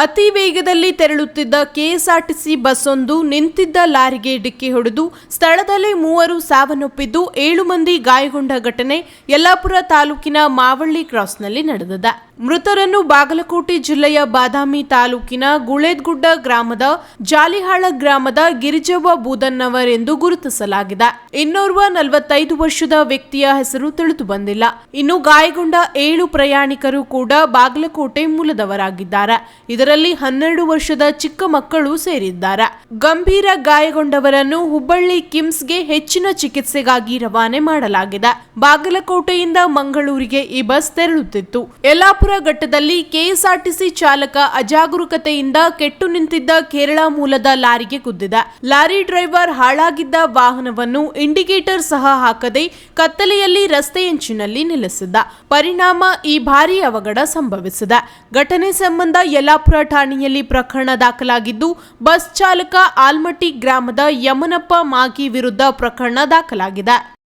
ಅತಿ ವೇಗದಲ್ಲಿ ತೆರಳುತ್ತಿದ್ದ ಕೆಎಸ್ಆರ್ಟಿಸಿ ಬಸ್ಸೊಂದು ನಿಂತಿದ್ದ ಲಾರಿಗೆ ಡಿಕ್ಕಿ ಹೊಡೆದು ಸ್ಥಳದಲ್ಲೇ ಮೂವರು ಸಾವನ್ನಪ್ಪಿದ್ದು ಏಳು ಮಂದಿ ಗಾಯಗೊಂಡ ಘಟನೆ ಯಲ್ಲಾಪುರ ತಾಲೂಕಿನ ಮಾವಳ್ಳಿ ಕ್ರಾಸ್ನಲ್ಲಿ ನಡೆದಿದೆ. ಮೃತರನ್ನು ಬಾಗಲಕೋಟೆ ಜಿಲ್ಲೆಯ ಬಾದಾಮಿ ತಾಲೂಕಿನ ಗುಳೇದ್ಗುಡ್ಡ ಗ್ರಾಮದ ಜಾಲಿಹಾಳ ಗ್ರಾಮದ ಗಿರಿಜವ್ವ ಬೂದನ್ನವರೆಂದು ಗುರುತಿಸಲಾಗಿದೆ. ಇನ್ನೋರ್ವ ನಲವತ್ತೈದು ವರ್ಷದ ವ್ಯಕ್ತಿಯ ಹೆಸರು ತಿಳಿದು ಬಂದಿಲ್ಲ. ಇನ್ನು ಗಾಯಗೊಂಡ ಏಳು ಪ್ರಯಾಣಿಕರು ಕೂಡ ಬಾಗಲಕೋಟೆ ಮೂಲದವರಾಗಿದ್ದಾರೆ. ಇದರಲ್ಲಿ ಹನ್ನೆರಡು ವರ್ಷದ ಚಿಕ್ಕ ಮಕ್ಕಳು ಸೇರಿದ್ದಾರೆ. ಗಂಭೀರ ಗಾಯಗೊಂಡವರನ್ನು ಹುಬ್ಬಳ್ಳಿ ಕಿಮ್ಸ್ಗೆ ಹೆಚ್ಚಿನ ಚಿಕಿತ್ಸೆಗಾಗಿ ರವಾನೆ ಮಾಡಲಾಗಿದೆ. ಬಾಗಲಕೋಟೆಯಿಂದ ಮಂಗಳೂರಿಗೆ ಈ ಬಸ್ ತೆರಳುತ್ತಿತ್ತು. ಯಲ್ಲಾಪುರ ಘಟ್ಟದಲ್ಲಿ ಕೆಎಸ್ಆರ್ಟಿಸಿ ಚಾಲಕ ಅಜಾಗರೂಕತೆಯಿಂದ ಕೆಟ್ಟು ನಿಂತಿದ್ದ ಕೇರಳ ಮೂಲದ ಲಾರಿಗೆ ಗುದ್ದಿದ. ಲಾರಿ ಡ್ರೈವರ್ ಹಾಳಾಗಿದ್ದ ವಾಹನವನ್ನು ಇಂಡಿಕೇಟರ್ ಸಹ ಹಾಕದೆ ಕತ್ತಲೆಯಲ್ಲಿ ರಸ್ತೆಯಂಚಿನಲ್ಲಿ ನಿಲ್ಲಿಸಿದ್ದ. ಪರಿಣಾಮ ಈ ಭಾರಿ ಅವಘಡ ಸಂಭವಿಸಿದೆ. ಘಟನೆ ಸಂಬಂಧ ಯಲ್ಲಾಪುರ ಠಾಣೆಯಲ್ಲಿ ಪ್ರಕರಣ ದಾಖಲಾಗಿದ್ದು, ಬಸ್ ಚಾಲಕ ಆಲ್ಮಟ್ಟಿ ಗ್ರಾಮದ ಯಮನಪ್ಪ ಮಾಗಿ ವಿರುದ್ಧ ಪ್ರಕರಣ ದಾಖಲಾಗಿದೆ.